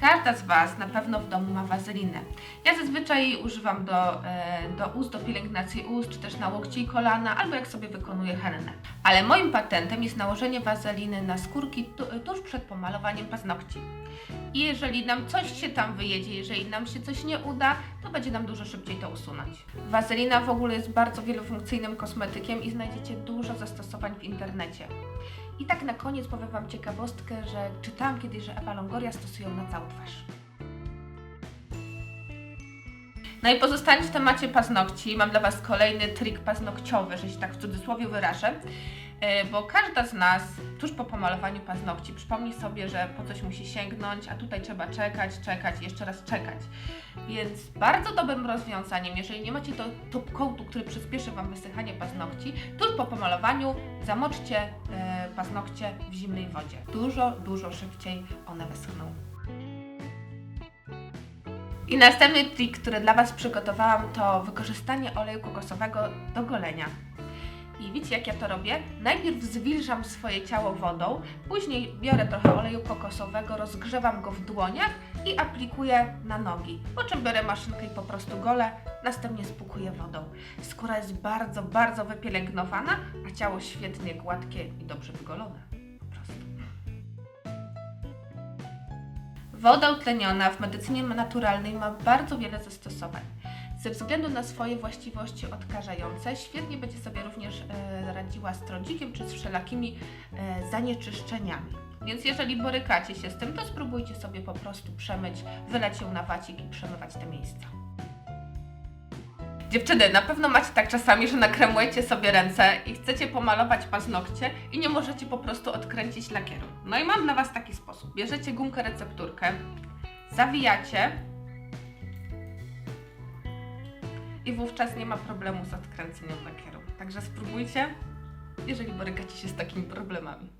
Każda z Was na pewno w domu ma wazelinę. Ja zazwyczaj używam do, e, do ust, do pielęgnacji ust, czy też na łokcie i kolana, albo jak sobie wykonuję hennę. Ale moim patentem jest nałożenie wazeliny na skórki tu, tuż przed pomalowaniem paznokci. I jeżeli nam coś się tam wyjedzie, jeżeli nam się coś nie uda, to będzie nam dużo szybciej to usunąć. Wazelina w ogóle jest bardzo wielofunkcyjnym kosmetykiem i znajdziecie dużo zastosowań w internecie. I tak na koniec powiem Wam ciekawostkę, że czytałam kiedyś, że Ewa Longoria stosują na całą twarz. No i pozostając w temacie paznokci, mam dla Was kolejny trik paznokciowy, że się tak w cudzysłowie wyrażę, bo każda z nas tuż po pomalowaniu paznokci przypomni sobie, że po coś musi sięgnąć, a tutaj trzeba czekać, czekać jeszcze raz czekać. Więc bardzo dobrym rozwiązaniem, jeżeli nie macie do top coatu, który przyspieszy Wam wysychanie paznokci, tuż po pomalowaniu zamoczcie e, paznokcie w zimnej wodzie. Dużo, dużo szybciej one wyschną. I następny trik, który dla Was przygotowałam, to wykorzystanie oleju kokosowego do golenia. I widzicie, jak ja to robię? Najpierw zwilżam swoje ciało wodą, później biorę trochę oleju kokosowego, rozgrzewam go w dłoniach i aplikuję na nogi. Po czym biorę maszynkę i po prostu golę, następnie spłukuję wodą. Skóra jest bardzo, bardzo wypielęgnowana, a ciało świetnie gładkie i dobrze wygolone. Woda utleniona w medycynie naturalnej ma bardzo wiele zastosowań. Ze względu na swoje właściwości odkażające, świetnie będzie sobie również e, radziła z trądzikiem czy z wszelakimi e, zanieczyszczeniami. Więc jeżeli borykacie się z tym, to spróbujcie sobie po prostu przemyć, wylać ją na wacik i przemywać te miejsca. Dziewczyny, na pewno macie tak czasami, że nakremujecie sobie ręce i chcecie pomalować paznokcie i nie możecie po prostu odkręcić lakieru. No i mam dla Was taki sposób. Bierzecie gumkę recepturkę, zawijacie i wówczas nie ma problemu z odkręceniem lakieru. Także spróbujcie, jeżeli borykacie się z takimi problemami.